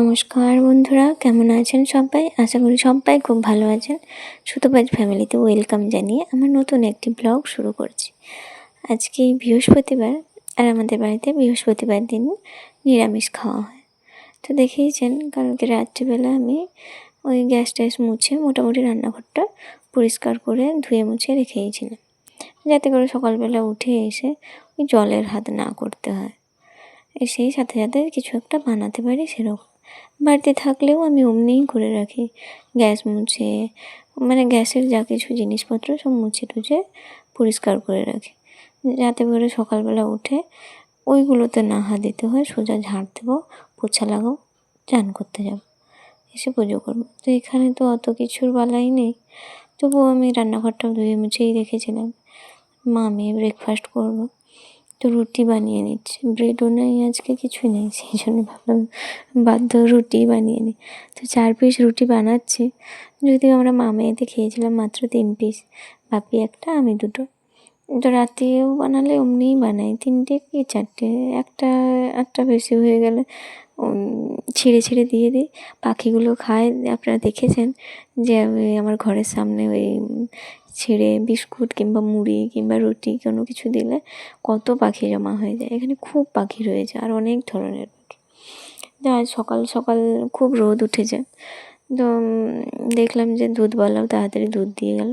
নমস্কার বন্ধুরা, কেমন আছেন সবাই? আশা করি সবাই খুব ভালো আছেন। সুতোবাজ ফ্যামিলিতে ওয়েলকাম জানিয়ে আমার নতুন একটি ব্লগ শুরু করছি। আজকে বৃহস্পতিবার আর আমাদের বাড়িতে বৃহস্পতিবার দিন নিরামিষ খাওয়া হয়। তো দেখেইছেন, কালকে রাত্রিবেলা আমি ওই গ্যাস ট্যাস মুছে মোটামুটি রান্নাঘরটা পরিষ্কার করে ধুয়ে মুছে রেখেইছিলাম। যাতে করে সকালবেলা উঠে এসে ওই জলের হাত না করতে হয়। সেই সাথে সাথে কিছু একটা বানাতে পারি সেরকম। বাড়িতে থাকলেও আমি অমনিই করে রাখি। গ্যাস মুছে মানে গ্যাসের যা কিছু জিনিসপত্র সব মুছে টুছে পরিষ্কার করে রাখি। যাতে করে সকালবেলা উঠে ওইগুলোতে না হাত দিতে হয়, সোজা ঝাড় দেবো, পোছা লাগাও চান করতে যাব, এসে পুজো করব। তো এখানে তো অত কিছুর বালাই নেই। তবুও আমি রান্নাঘরটাও ধুয়ে মুছেই রেখেছিলাম। মা আমি ব্রেকফাস্ট করব। তো রুটি বানিয়ে নিচ্ছি। ব্রেডও নেই আজকে, কিছুই নেই। সেই জন্য ভাবলাম বাধ্য রুটি বানিয়ে নিই। তো চার পিস রুটি বানাচ্ছি। যদিও আমরা মা এতে খেয়েছিলাম মাত্র তিন পিস বাপি একটা আমি দুটো। তো রাতেও বানালে অমনিই বানাই। তিনটে কি চারটে? একটা, আটটা বেশি হয়ে গেলে ছিঁড়ে ছিঁড়ে দিয়ে দিই। পাখিগুলো খায়। আপনারা দেখেছেন যে আমি আমার ঘরের সামনে ওই ছিঁড়ে বিস্কুট কিংবা মুড়ি কিংবা রুটি কোনো কিছু দিলে কত পাখি জমা হয়ে যায়। এখানে খুব পাখি রয়েছে আর অনেক ধরনের পাখি। যা সকাল সকাল খুব রোদ উঠেছে। তো দেখলাম যে দুধ দুধওয়ালাও তাড়াতাড়ি দুধ দিয়ে গেল।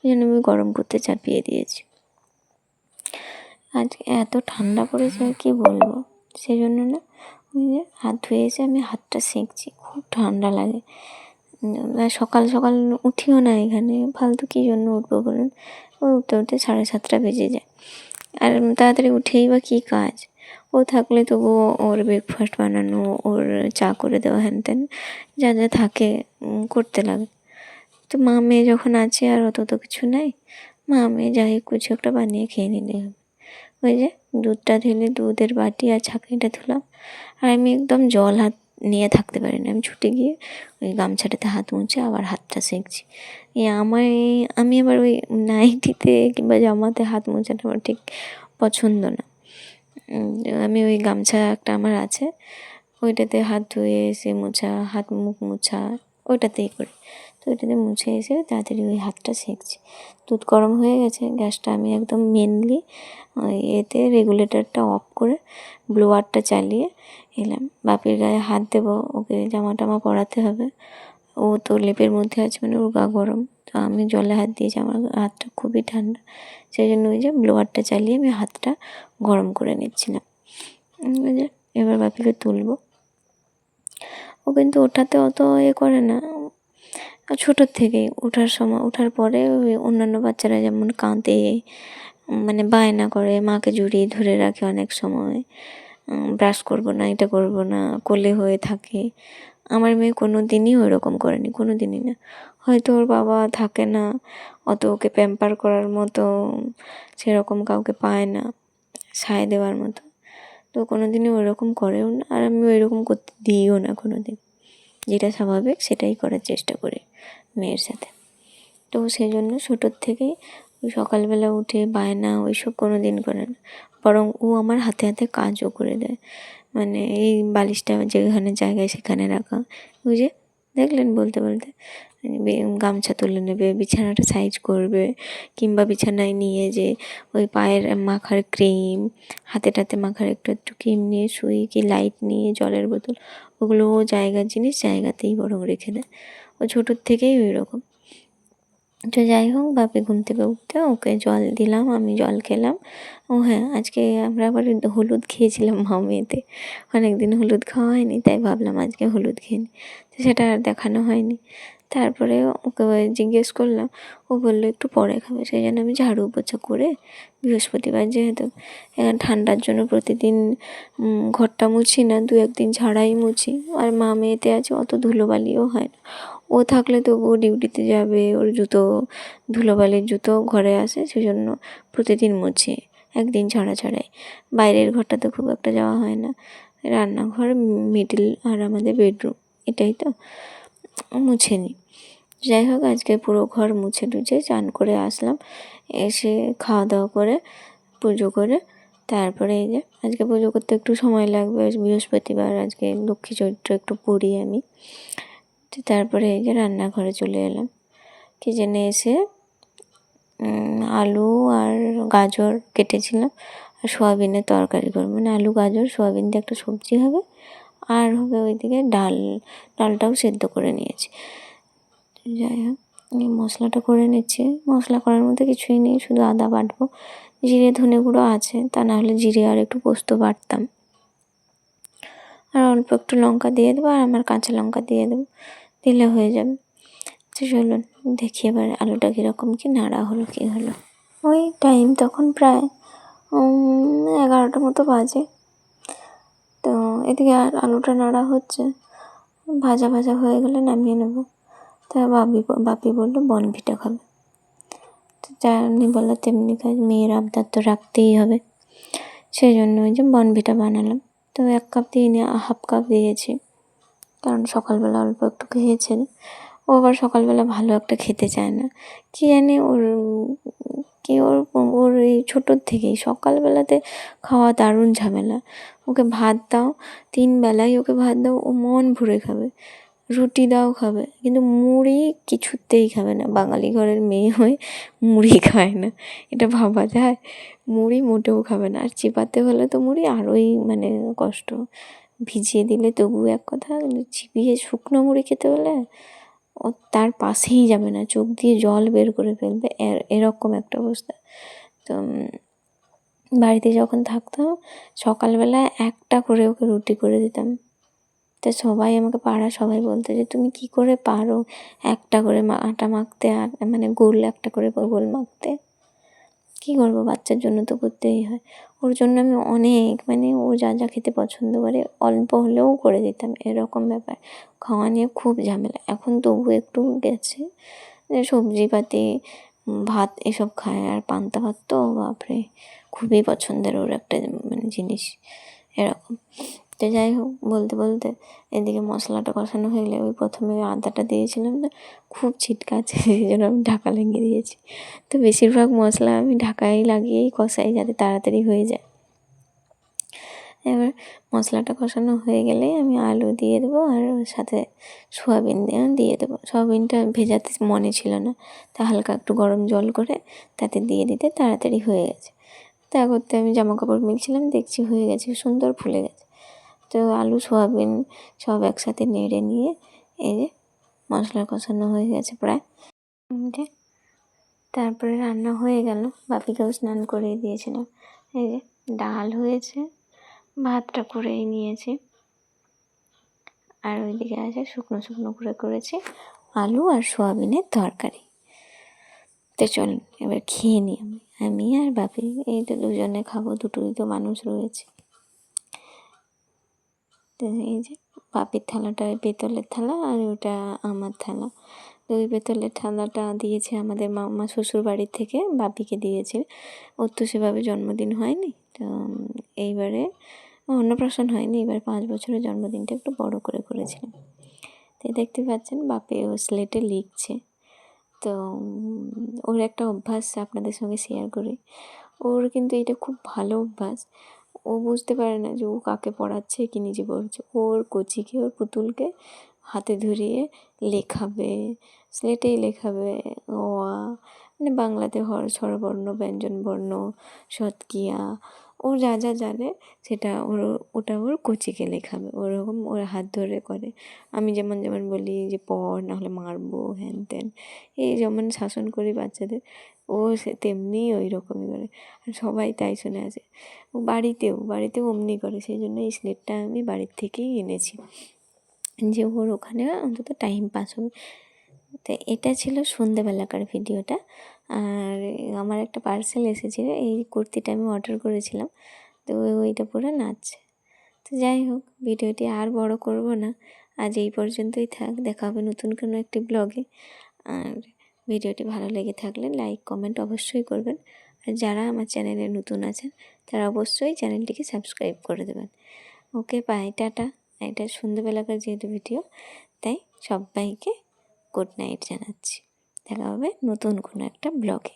ওই জন্য আমি গরম করতে চাপিয়ে দিয়েছি। আজকে এত ঠান্ডা পড়েছে আর কী বলব? সেই জন্য না হাত ধুয়ে এসে আমি হাতটা সেঁকছি। খুব ঠান্ডা লাগে। সকাল সকাল উঠিও না এখানে। ফালতু কী জন্য উঠবো বলুন? ও উঠতে উঠতে সাড়ে সাতটা বেজে যায়। আর তাড়াতাড়ি উঠেই বা কী কাজ? ও থাকলে তবুও ওর ব্রেকফাস্ট বানানো, ওর চা করে দেওয়া, হ্যান ত্যান, যা যা থাকে করতে লাগে। তো মা মেয়ে যখন আছে আর অত তো কিছু নাই, মা মেয়ে যাই কিছু একটা বানিয়ে খেয়ে নিলে হবে। ওই যে দুধটা ঢেলে দুধের বাটি আর ছাঁকনিটা ধুলাম। আর আমি একদম জল হাত নিয়ে থাকতে পারি না আমি ছুটে গিয়ে ওই গামছাটাতে হাত মুছে আবার হাতটা সেঁকছি। এ আমার আমি আবার ওই নাইটিতে কিংবা জামাতে হাত মোছাটা আমার ঠিক পছন্দ না। আমি ওই গামছা একটা আমার আছে, ওইটাতে হাত ধুয়ে এসে মোছা, হাত মুখ মোছা, ওইটাতেই করি। তো এটাতে মুছে এসে তাড়াতাড়ি ওই হাতটা সেঁকছি দুধ গরম হয়ে গেছে, গ্যাসটা আমি একদম মেনলি এতে রেগুলেটরটা অফ করে ব্লোয়ারটা চালিয়ে এলাম। বাপির গায়ে হাত দেবো, ওকে জামা টামা পরাতে হবে। ও তো লেপের মধ্যে আছে মানে ওর গা গরম, তো আমি জলে হাত দিয়েছি, আমার হাতটা খুবই ঠান্ডা। সেই জন্য ওই যে ব্লোয়ারটা চালিয়ে আমি হাতটা গরম করে নিচ্ছিলাম। এবার বাপিকে তুলবো। ও কিন্তু ওঠাতে অত এ করে না ছোটোর থেকেই ওঠার সময়, ওঠার পরে ওই অন্যান্য বাচ্চারা যেমন কাঁদে মানে বায়না করে, মাকে জড়িয়ে ধরে রাখে অনেক সময় ব্রাশ করব না, এটা করব না, কোলে হয়ে থাকে। আমার মেয়ে কোনো দিনই ওরকম করেনি কোনো দিনই না। হয়তো ওর বাবা থাকে না, অত ওকে প্যাম্পার করার মতো, সেরকম কাউকে পায় না, সায় দেওয়ার মতো। তো কোনো দিনই ওরকম করেও না, আর আমি ওইরকম করতে দিইও না কোনো দিন যেটা স্বাভাবিক সেটাই করার চেষ্টা করি মেয়ের সাথে। তো সেই জন্য ছোটোর থেকেই ওই সকালবেলা উঠে বায়না ওইসব কোনো দিন করে না। বরং ও আমার হাতে হাতে কাজও করে দেয়। মানে এই বালিশটা যেখানে জায়গায় সেখানে রাখা। ওই যে দেখলেন বলতে বলতে গামছা তুলে নেবে, বিছানাটা সাইজ করবে, কিংবা বিছানায় নিয়ে যে ওই পায়ের মাখার ক্রিম হাতে টাতে মাখার একটু একটু ক্রিম নিয়ে সুই কি লাইট নিয়ে জলের বোতল, ওগুলো জায়গার জিনিস জায়গাতেই বরং রেখে দেয়। ও ছোটোর থেকেই ওই রকম তো যাই হোক, বাপি ঘুম থেকে উঠতে ওকে জল দিলাম, আমি জল খেলাম। ও হ্যাঁ আজকে আমরা আবার হলুদ খেয়েছিলাম মেয়েতে। অনেক দিন হলুদ খাওয়া হয়নি, তাই ভাবলাম আজকে হলুদ খেয়ে নিই তো সেটা আর দেখানো হয়নি। তারপরে ওকে জিজ্ঞেস করলাম, ও বলল একটু পরে খাবে, সেই জন্য আমি ঝাড়ু পোছা করে বৃহস্পতিবার যেহেতু এখানে ঠান্ডার জন্য প্রতিদিন ঘরটা মুছি না দু একদিন ঝাড়াই মুছি। আর মা মেয়েতে আছে, অত ধুলোবালিও হয় না। ও থাকলে তবুও ডিউটিতে যাবে, ওর জুতো, ধুলোবালির জুতো ঘরে আসে সেজন্য প্রতিদিন মুছি, একদিন ছাড়া ছাড়াই। বাইরের ঘরটা তো খুব একটা যাওয়া হয় না। রান্নাঘর, মিডিল আর আমাদের বেডরুম, এটাই তো। মুছে নিই যাই হোক, আজকে পুরো ঘর মুছে টুছে, চান করে আসলাম। এসে খাওয়া দাওয়া করে, পুজো করে, তারপরে এই যে, আজকে পুজো করতে একটু সময় লাগবে, বৃহস্পতিবার, আজকে লক্ষ্মী চরিত্র একটু পড়ি আমি। তো তারপরে এই যে রান্নাঘরে চলে এলাম। কিচেনে এসে আলু আর গাজর কেটেছিলাম। আর সোয়াবিনের তরকারি করব। মানে আলু, গাজর, সোয়াবিন দিয়ে একটা সবজি হবে। আর হবে ওইদিকে ডাল। ডালটাও সেদ্ধ করে নিয়েছি। যাই হোক মশলাটা করে নিচ্ছি। মশলা করার মধ্যে কিছুই নেই, শুধু আদা বাটবো। জিরে, ধনে গুঁড়ো আছে। তা না হলে জিরে আর একটু পোস্ত বাটতাম। আর অল্প একটু লঙ্কা দিয়ে দেবো আর আমার কাঁচা লঙ্কা দিয়ে দেবো। দিলে হয়ে যাবে। তো চলুন দেখি এবার আলুটা কীরকম, কি নাড়া হলো কী হলো। ওই টাইম তখন প্রায় এগারোটা মতো বাজে। তো এদিকে আর আলুটা নাড়া হচ্ছে, ভাজা ভাজা হয়ে গেলে নামিয়ে নেব। তা বাপি বাপি বলল বনভিটা খাবে। তো যেমনি বলল, তেমনি কাজ, মেয়ের আবদার তো রাখতেই হবে। সেই জন্য ওই যে বনভিটা বানালাম। তো এক কাপ দিয়ে নিয়ে, হাফ কাপ দিয়েছি। কারণ সকালবেলা অল্প একটু খেয়েছেন। ও আবার সকালবেলা ভালো একটা খেতে চায় না। কি জানি ওর, কি ওর ওর এই ছোটোর থেকেই সকালবেলাতে খাওয়া দারুণ ঝামেলা। ওকে ভাত দাও, তিন বেলায় ওকে ভাত দাও, ও মন ভরে খাবে। রুটি দাও খাবে, কিন্তু মুড়ি কিছুতেই খাবে না। বাঙালি ঘরের মেয়ে হয়ে মুড়ি খায় না। এটা ভাবা যায়। মুড়ি মোটেও খাবে না। আর চিবাতে হলে তো মুড়ি আরোই মানে কষ্ট। ভিজিয়ে দিলে তবু এক কথা কিন্তু চিবিয়ে শুকনো মুড়ি খেতে হলে ও তার পাশেই যাবে না, চোখ দিয়ে জল বের করে ফেলবে, এর- এরকম একটা অবস্থা। তো বাড়িতে যখন থাকতাম সকালবেলা একটা করে ওকে রুটি করে দিতাম। তো সবাই আমাকে পাড়া সবাই বলতো যে, তুমি কি করে পারো একটা করে আটা মাখতে আর মানে গোল একটা করে গোল মাখতে? কী করব? বাচ্চার জন্য তো করতেই হয়। ওর জন্য আমি অনেক মানে ও যা যা খেতে পছন্দ করে অল্প হলেও করে দিতাম, এরকম ব্যাপার। খাওয়া নিয়ে খুব ঝামেলা। এখন তবু একটু গেছে। যে সবজিপাতি পাতি ভাত এসব খায়। আর পান্তা ভাত তো, বাপরে, খুবই পছন্দের ওর একটা মানে জিনিস। এরকম। তো যাই হোক, বলতে বলতে এদিকে মশলাটা কষানো হয়ে গেলে ওই প্রথমে আদাটা দিয়েছিলাম না, খুব ছিটকাচ্ছে সেই জন্য আমি ঢাকা লাগিয়ে দিয়েছি। তো বেশিরভাগ মশলা আমি ঢাকাই লাগিয়েই কষাই যাতে তাড়াতাড়ি হয়ে যায়। এবার মশলাটা কষানো হয়ে গেলেই আমি আলু দিয়ে দেবো আর ওর সাথে সোয়াবিন দিয়ে দিয়ে দেবো। সোয়াবিনটা ভেজাতে মনে ছিল না, তা হালকা একটু গরম জল করে তাতে দিয়ে দিতে তাড়াতাড়ি হয়ে গেছে। তা করতে আমি জামা কাপড় মিলছিলাম দেখছি হয়ে গেছে, সুন্দর ফুলে গেছে। তো আলু, সোয়াবিন সব একসাথে নেড়ে নিয়ে এই যে মশলা কষানো হয়ে গেছে প্রায়। তারপরে রান্না হয়ে গেল। বাপিকেও স্নান করিয়ে দিয়েছিলাম। এই যে ডাল হয়েছে, ভাতটা করেই নিয়েছি। আর ওইদিকে আছে শুকনো শুকনো করে করেছি আলু আর সোয়াবিনের তরকারি। তো চলুন, এবার খেয়ে নিই আমি। আমি আর বাপি, এই তো দুজনে খাব, দুটোই তো মানুষ রয়েছে। তো এই যে বাপির থালাটা পেতলের থালা আর ওটা আমার থালা। তো ওই পেতলের থালাটা দিয়েছে আমাদের মামা শ্বশুর বাড়ির থেকে, বাপিকে দিয়েছে। ওর তো সেভাবে জন্মদিন হয়নি। তো এইবারে অন্নপ্রাশন হয়নি, এবার পাঁচ বছরের জন্মদিনটা একটু বড় করে করেছিলাম। তো দেখতে পাচ্ছেন বাপে ও স্লেটে লিখছে। তো ওর একটা অভ্যাস আপনাদের সঙ্গে শেয়ার করি। ওর কিন্তু এটা খুব ভালো অভ্যাস। ও বুঝতে পারে না যে ও কাকে পড়াচ্ছে, কি নিজে পড়ছে। ওর কচিকে, ওর পুতুলকে হাতে ধরিয়ে লেখাবে, স্লেটেই লেখাবে অ আ মানে বাংলাতে হর, স্বরবর্ণ, ব্যঞ্জনবর্ণ শতকিয়া ও যা যা জানে সেটা ওর, ওটা ওর কচিকে লেখাবে। ওরকম ওর হাত ধরে করে। আমি যেমন যেমন বলি যে পড়, নাহলে মারবো হ্যান ত্যান এই যেমন শাসন করি বাচ্চাদের ও সে তেমনি ওই রকমই করে। আর সবাই তাই শুনে ও বাড়িতেও বাড়িতেও অমনি করে, সেই জন্য এই স্লেটটা আমি বাড়ির থেকেই এনেছি। যে ওর ওখানে অন্তত টাইম পাস হবে। তো এটা ছিল সন্ধেবেলাকার ভিডিওটা আর আমার একটা পার্সেল এসেছিল এই কুর্তিটা আমি অর্ডার করেছিলাম। তো ওইটা পরে নাচছে তো যাই হোক ভিডিওটি আর বড় করব না। আজ এই পর্যন্তই থাক, দেখা হবে নতুন কোনো একটি ব্লগে আর ভিডিওটি ভালো লেগে থাকলে লাইক, কমেন্ট অবশ্যই করবেন। আর যারা আমার চ্যানেলে নতুন আছেন, তারা অবশ্যই চ্যানেলটিকে সাবস্ক্রাইব করে দেবেন। Okay bye tata. এটা সন্ধ্যেবেলাকার যেহেতু ভিডিও, তাই সবাইকে গুড নাইট জানাচ্ছি। দেখা হবে নতুন কোনো একটা ব্লগে।